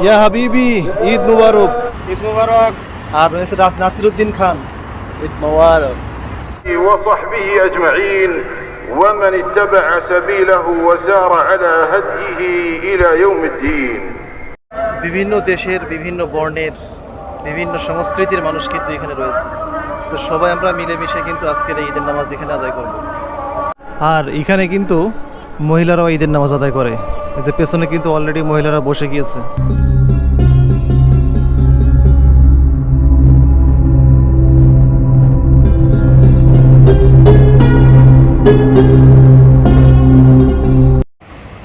ইয়া হাবিবি ঈদ মুবারক ঈদ মুবারক আর রয়েছে রাস- নাসিরুদ্দিন খান ঈদ মুবারক وصحبه أجمعين ومن اتبع سبيله وسار على هديه إلى يوم الدين বিভিন্ন দেশের বিভিন্ন বর্ণের বিভিন্ন সংস্কৃতির মানুষ কিন্তু এখানে রয়েছে তো সবাই আমরা মিলেমিশে কিন্তু আজকের এই ঈদের নামাজ এখানে আদায় করব আর এখানে কিন্তু মহিলারাও ঈদের নামাজ আদায় করে এই যে পেছনে কিন্তু অলরেডি মহিলারা বসে গিয়েছে।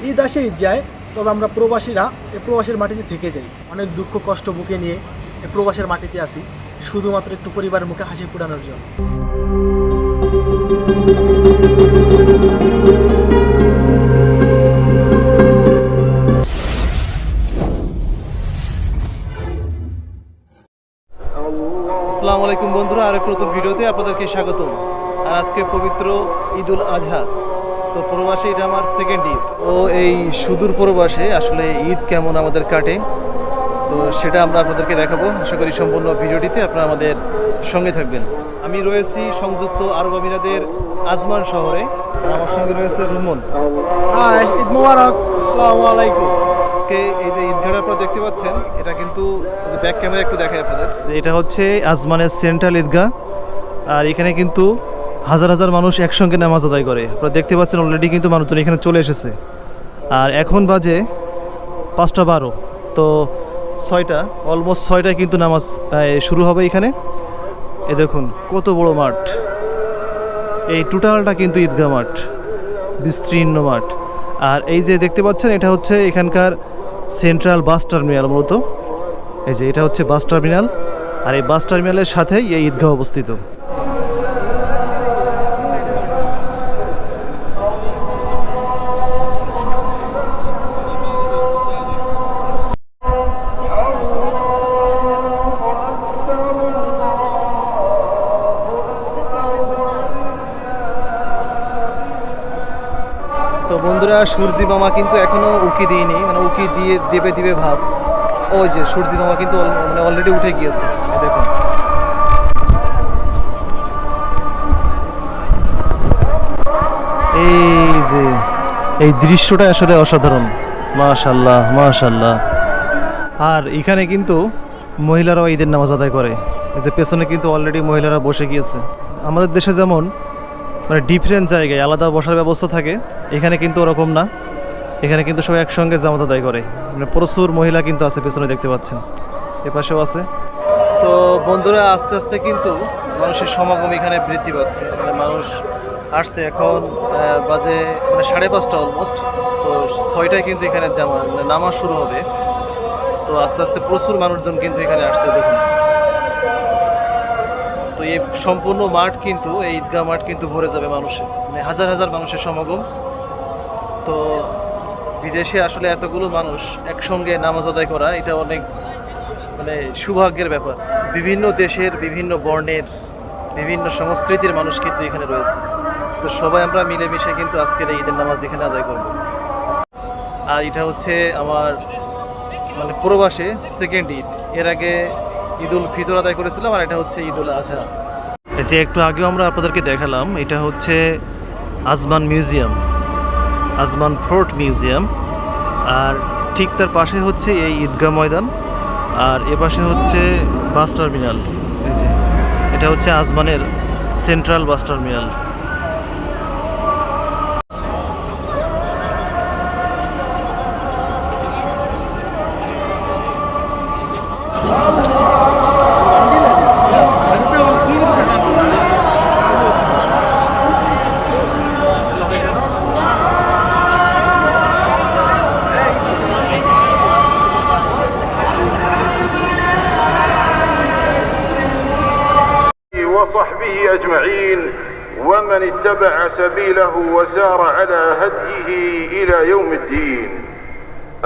ঈদ আসে, ঈদ যায়, তবে আমরা প্রবাসীরা এই প্রবাসের মাটিতে থেকে যাই। অনেক দুঃখ, কষ্ট বুকে নিয়ে এই প্রবাসের মাটিতে আসি শুধুমাত্র একটু পরিবারের মুখে হাসি ফোটানোর জন্য। সুদূর প্রবাসে আসলে ঈদ কেমন আমাদের কাটে তো সেটা আমরা আপনাদেরকে দেখাবো। আশা করি সম্পূর্ণ ভিডিওটিতে আপনারা আমাদের সঙ্গে থাকবেন। আমি রয়েছি সংযুক্ত আরব আমিরাদের আজমান শহরে। আমার সঙ্গে রয়েছে রুমন। হাই ঈদ মোবারক। আসসালামু আলাইকুম। আজকে এই যে ঈদগাহ আপনারা দেখতে পাচ্ছেন এটা কিন্তু ব্যাক ক্যামেরা একটু দেখাই আপনাদের। এটা হচ্ছে আজমানের সেন্ট্রাল ঈদগাহ। আর এখানে কিন্তু হাজার হাজার মানুষ একসঙ্গে নামাজ আদায় করে। আপনারা দেখতে পাচ্ছেন অলরেডি কিন্তু মানুষজন এখানে চলে এসেছে। আর এখন বাজে পাঁচটা বারো। তো ছয়টা অলমোস্ট ছয়টায় কিন্তু নামাজ শুরু হবে এখানে। এ দেখুন, কত বড় মাঠ। এই টোটালটা কিন্তু ঈদগাহ মাঠ, বিস্তীর্ণ মাঠ। আর এই যে দেখতে পাচ্ছেন, এটা হচ্ছে এখানকার সেন্ট্রাল বাস টার্মিনাল মূলত। এই যে, এটা হচ্ছে বাস টার্মিনাল আর এই বাস টার্মিনালের সাথেই এই ঈদগাহ অবস্থিত। তো বন্ধুরা, সূর্যি মামা কিন্তু এখনও উকি দিইনি মানে উকি দিয়ে দেবে দিবে ভাব ওই যে সূর্যি মামা কিন্তু মানে অলরেডি উঠে গিয়েছে দেখুন। এই যে, এই দৃশ্যটা আসলে অসাধারণ। মাশাল্লাহ মাশাল্লাহ। আর এখানে কিন্তু মহিলারাও ঈদের নামাজ আদায় করে। এই যে পেছনে কিন্তু অলরেডি মহিলারা বসে গিয়েছে। আমাদের দেশে যেমন মানে ডিফারেন্ট জায়গায়, আলাদা বসার ব্যবস্থা থাকে। এখানে কিন্তু ওরকম না। এখানে কিন্তু সবাই একসঙ্গে জামাত আদায় করে। মানে প্রচুর মহিলা কিন্তু আছে, পেছনে দেখতে পাচ্ছেন। এ পাশেও আছে। তো বন্ধুরা, আস্তে আস্তে কিন্তু মানুষের সমাগম এখানে বৃদ্ধি পাচ্ছে। মানে মানুষ আসছে এখন বাজে মানে সাড়ে পাঁচটা অলমোস্ট তো ছয়টায় কিন্তু এখানে জামা মানে নামাজ শুরু হবে। তো আস্তে আস্তে প্রচুর মানুষজন কিন্তু এখানে আসছে, দেখুন। এই সম্পূর্ণ মাঠ কিন্তু, এই ঈদগাহ মাঠ কিন্তু ভরে যাবে মানুষে। মানে হাজার হাজার মানুষের সমাগম। তো বিদেশে আসলে এতগুলো মানুষ একসঙ্গে নামাজ আদায় করা, এটা অনেক মানে সৌভাগ্যের ব্যাপার। বিভিন্ন দেশের বিভিন্ন বর্ণের, বিভিন্ন সংস্কৃতির মানুষ কিন্তু এখানে রয়েছে। তো সবাই আমরা মিলেমিশে কিন্তু আজকের এই ঈদের নামাজ এখানে আদায় করব। আর এটা হচ্ছে আমার মানে প্রবাসে সেকেন্ড ঈদ। এর আগে ঈদুল ফিতর আদায় করেছিলাম আর এটা হচ্ছে ঈদুল আজহা। যে একটু আগেও আমরা আপনাদেরকে দেখালাম, এটা হচ্ছে Ajman museum, Ajman fort museum. আর ঠিক তার পাশে হচ্ছে এই ঈদগাহ ময়দান, আর এ পাশে হচ্ছে বাস টার্মিনাল। এটা হচ্ছে আজমানের সেন্ট্রাল বাস টার্মিনাল। وصحبه أجمعين ومن اتبع سبيله وسار على هديه إلى يوم الدين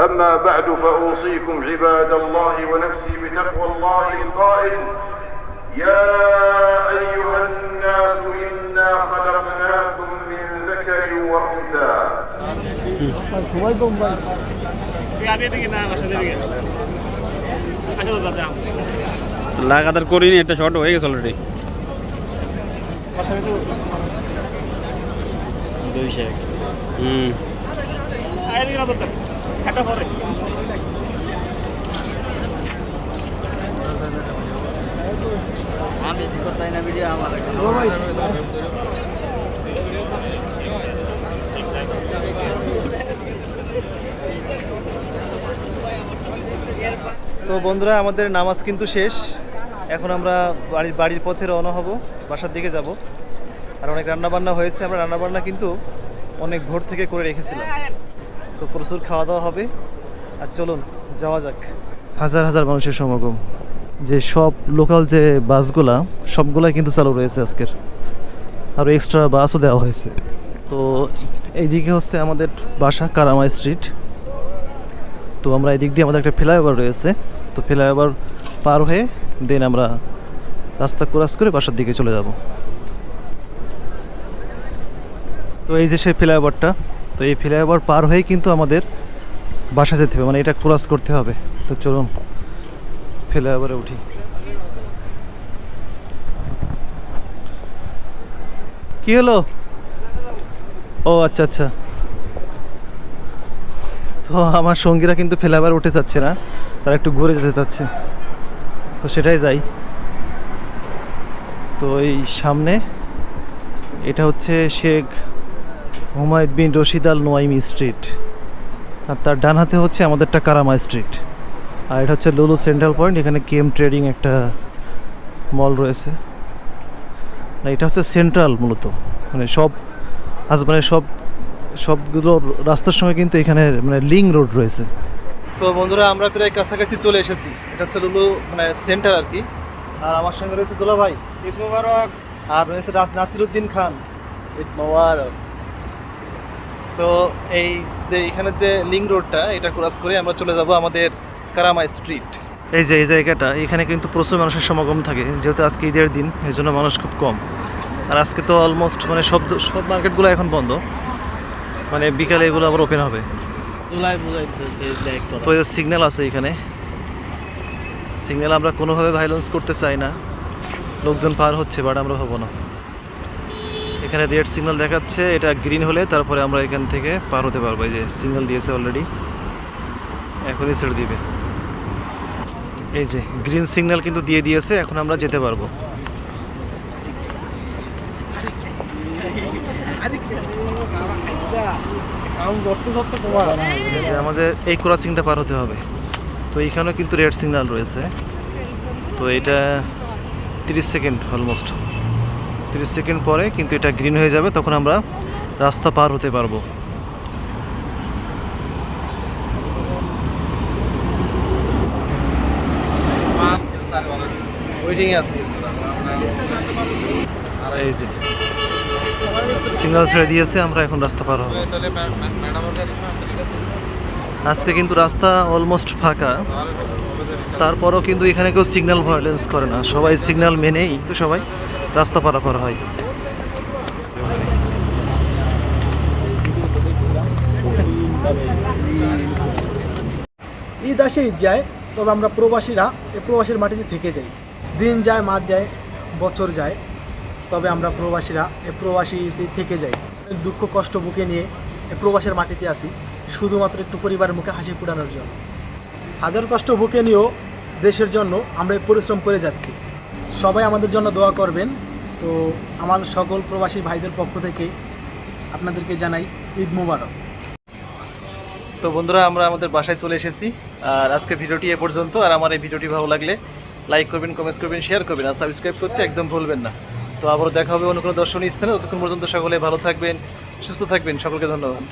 أما بعد فأوصيكم عباد الله ونفسي بتقوى الله القائل يا أيها الناس إنا خلقناكم من ذكر وأنثى সময় কম ভাই লাগাতার করিনি একটা শর্ট হয়ে গেছে অলরেডি দুইশো হুম। আমি করতাই না ভিডিও আমার তো বন্ধুরা আমাদের নামাজ কিন্তু শেষ। এখন আমরা বাড়ির বাড়ির পথে রওনা হব বাসার দিকে যাব। আর অনেক রান্নাবান্না হয়েছে, আমরা রান্নাবান্না কিন্তু অনেক ভোর থেকে করে রেখেছিলাম। তো প্রচুর খাওয়া দাওয়া হবে। আর চলুন, যাওয়া যাক। হাজার হাজার মানুষের সমাগম। যে সব লোকাল যে বাসগুলা, সবগুলাই কিন্তু চালু রয়েছে আজকের। আরও এক্সট্রা বাসও দেওয়া হয়েছে। তো এইদিকে হচ্ছে আমাদের বাসা, কারামাই স্ট্রিট তো আমরা এদিক দিয়ে আমাদের একটা ফ্লাইওভার রয়েছে। তো ফ্লাইওভার পার হয়ে দেন আমরা রাস্তা ক্রস করে বাসার দিকে চলে যাব। তো এই যে সেই ফ্লাইওভারটা, তো এই ফ্লাইওভার পার হয়ে কিন্তু আমাদের বাসা যেতে হবে মানে এটা ক্রস করতে হবে। তো চলুন, ফ্লাইওভারে উঠি। কি হলো? ও আচ্ছা আচ্ছা। তো আমার সঙ্গীরা কিন্তু ফ্লাইওভার উঠে যাচ্ছে না, তারা একটু ঘুরে যেতে চাচ্ছে। তো সেটাই যাই। তো এই সামনে, এটা হচ্ছে Sheikh Humaid bin Rashid Al Nuaimi street. আর তার ডান হাতে হচ্ছে আমাদেরটা কারামা স্ট্রিট। আর এটা হচ্ছে লুলু সেন্ট্রাল পয়েন্ট এখানে কেম ট্রেডিং একটা মল রয়েছে। না এটা হচ্ছে সেন্ট্রাল মূলত। মানে সব আজ মানে সব সবগুলো রাস্তার সঙ্গে কিন্তু এখানে মানে লিং রোড রয়েছে। তো বন্ধুরা আমরা প্রায় কাছাকাছি চলে এসেছি। এটা হচ্ছে লুলু মানে সেন্টার আর কি। আর আমার সঙ্গে রয়েছে দোলা ভাই ঈদ মোবারক আর রয়েছে নাসিরুদ্দিন খান। ঈদ মোবারক। তো এই যে এখানে যে লিং রোডটা এটা ক্রস করে আমরা চলে যাব আমাদের কারামা স্ট্রিট এই যে এই জায়গাটা এখানে কিন্তু প্রচুর মানুষের সমাগম থাকে যেহেতু আজকে ঈদের দিন এই জন্য মানুষ খুব কম। আর আজকে তো অলমোস্ট মানে সব সব মার্কেটগুলো এখন বন্ধ। মানে বিকালে এগুলো আবার ওপেন হবে। দেখ তো এই সিগন্যাল আছে এখানে। সিগন্যাল আমরা কোনোভাবে ভাইলেন্স করতে চাই না। লোকজন পার হচ্ছে বাট আমরা হব না। এখানে রেড সিগন্যাল দেখাচ্ছে, এটা গ্রিন হলে তারপরে আমরা এখান থেকে পার হতে পারব। এই যে সিগন্যাল দিয়েছে অলরেডি এখনই ছেড়ে দিবে। এই যে গ্রিন সিগন্যাল কিন্তু দিয়ে দিয়েছে, এখন আমরা যেতে পারব। আমাদের এই ক্রসিংটা পার হতে হবে। তো এইখানেও কিন্তু রেড সিগন্যাল রয়েছে। তো এটা তিরিশ সেকেন্ড অলমোস্ট তিরিশ সেকেন্ড পরে কিন্তু এটা গ্রিন হয়ে যাবে, তখন আমরা রাস্তা পার হতে পারব। সিগন্যাল ছেড়ে দিয়েছে, আমরা এখন রাস্তা পার হব। আজকে কিন্তু রাস্তা অলমোস্ট ফাঁকা। তারপরও কিন্তু এখানে কেউ সিগন্যাল ভায়োলেন্স করে না। সবাই সিগন্যাল মেনেই কিন্তু সবাই রাস্তা পারাপার হয়। ঈদ আসে, ঈদ যায়, তবে আমরা প্রবাসীরা এই প্রবাসীর মাটিতে থেকে যাই। দিন যায়, মাস যায়, বছর যায়, তবে আমরা প্রবাসীরা এ প্রবাসীতে থেকে যাই। দুঃখ, কষ্ট বুকে নিয়ে এই প্রবাসের মাটিতে আসি শুধুমাত্র একটু পরিবারের মুখে হাসি ফুটানোর জন্য। হাজার কষ্ট বুকে নিয়েও দেশের জন্য আমরা পরিশ্রম করে যাচ্ছি। সবাই আমাদের জন্য দোয়া করবেন। তো আমার সকল প্রবাসী ভাইদের পক্ষ থেকে আপনাদেরকে জানাই ঈদ মুবারক। তো বন্ধুরা, আমরা আমাদের বাসায় চলে এসেছি। আর আজকে ভিডিওটি এ পর্যন্ত। আর আমার এই ভিডিওটি ভালো লাগলে লাইক করবেন, কমেন্টস করবেন, শেয়ার করবেন আর সাবস্ক্রাইব করতে একদম ভুলবেন না। তো আবারও দেখা হবে অন্য কোনো দর্শনীয় স্থানে। ততক্ষণ পর্যন্ত সকলে ভালো থাকবেন, সুস্থ থাকবেন। সকলকে ধন্যবাদ।